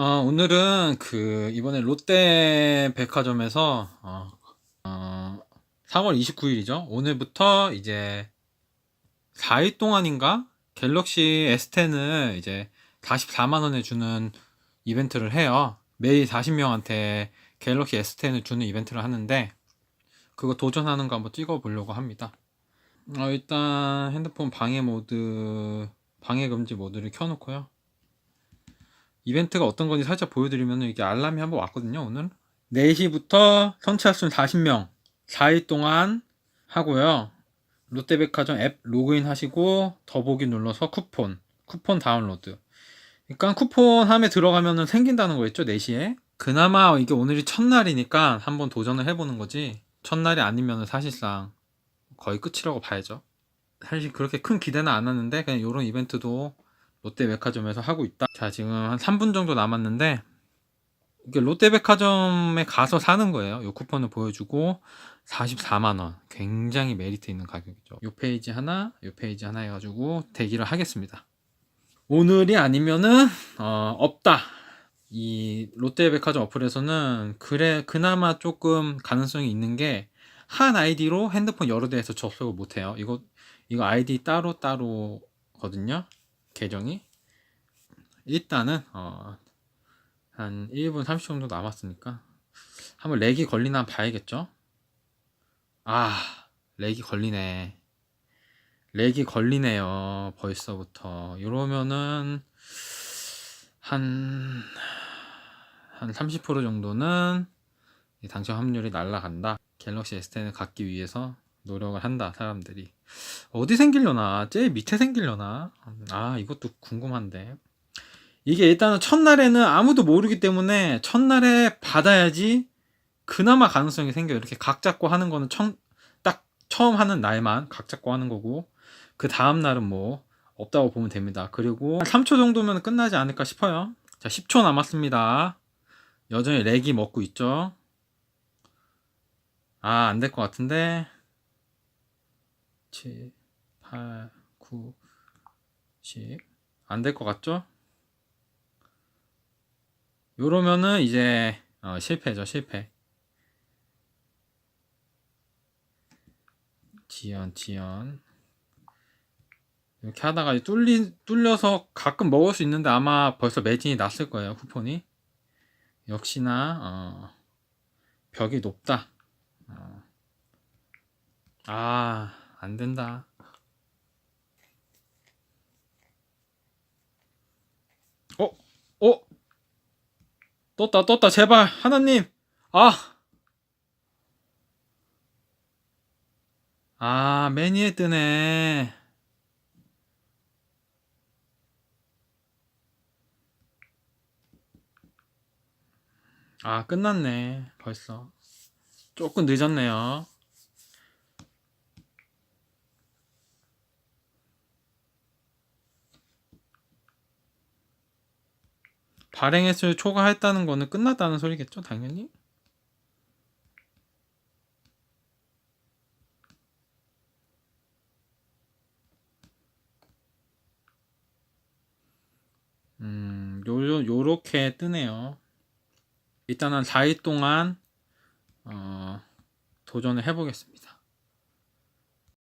어, 오늘은 그 이번에 롯데 백화점에서 어, 어, 3월 29일이죠. 오늘부터 이제 4일 동안인가 갤럭시 S10을 이제 44만 원에 주는 이벤트를 해요. 매일 40명한테 갤럭시 S10을 주는 이벤트를 하는데 그거 도전하는 거 한번 찍어 보려고 합니다. 어, 일단 핸드폰 방해 모드 방해 금지 모드를 켜 놓고요. 이벤트가 어떤 건지 살짝 보여드리면 이게 알람이 한번 왔거든요 오늘. 4시부터 선착 순 40명 4일 동안 하고요. 롯데백화점 앱 로그인 하시고 더보기 눌러서 쿠폰 쿠폰 다운로드. 그러니까 쿠폰 함에 들어가면 생긴다는 거였죠 4시에? 그나마 이게 오늘이 첫날이니까 한번 도전을 해보는 거지. 첫날이 아니면 사실상 거의 끝이라고 봐야죠. 사실 그렇게 큰 기대는 안 하는데 그냥 이런 이벤트도 롯데백화점에서 하고 있다. 자, 지금 한 3분 정도 남았는데 롯데백화점에 가서 사는 거예요. 이 쿠폰을 보여주고 44만 원. 굉장히 메리트 있는 가격이죠. 이 페이지 하나, 이 페이지 하나 해 가지고 대기를 하겠습니다. 오늘이 아니면은 어, 없다. 이 롯데백화점 어플에서는 그래 그나마 조금 가능성이 있는 게 한 아이디로 핸드폰 여러 대에서 접속을 못 해요. 이거 이거 아이디 따로 따로거든요. 계정이 일단은 어, 한 1분 30초 정도 남았으니까 한번 렉이 걸리나 봐야겠죠? 아 렉이 걸리네. 렉이 걸리네요 벌써부터. 이러면은 한, 한 30% 정도는 이 당첨 확률이 날라간다. 갤럭시 S10을 갖기 위해서 노력을 한다 사람들이. 어디 생기려나? 제일 밑에 생기려나? 아 이것도 궁금한데. 이게 일단은 첫날에는 아무도 모르기 때문에 첫날에 받아야지 그나마 가능성이 생겨요. 이렇게 각 잡고 하는 거는 청, 딱 처음 하는 날만 각 잡고 하는 거고 그 다음 날은 뭐 없다고 보면 됩니다. 그리고 3초 정도면 끝나지 않을까 싶어요. 자 10초 남았습니다. 여전히 렉이 먹고 있죠? 아 안 될 것 같은데 7, 8, 9, 10. 안 될 것 같죠? 요러면은 이제 어, 실패죠, 실패. 지연, 지연. 이렇게 하다가 뚫리, 뚫려서 가끔 먹을 수 있는데 아마 벌써 매진이 났을 거예요, 쿠폰이. 역시나, 어, 벽이 높다. 어. 아, 안 된다. 어? 어? 떴다, 떴다, 제발, 하나님! 아! 아, 매니에 뜨네. 아, 끝났네. 벌써. 조금 늦었네요. 발행 횟수를 초과했다는 거는 끝났다는 소리겠죠, 당연히. 음, 요, 요렇게 뜨네요. 일단은 4일 동안, 어, 도전을 해보겠습니다.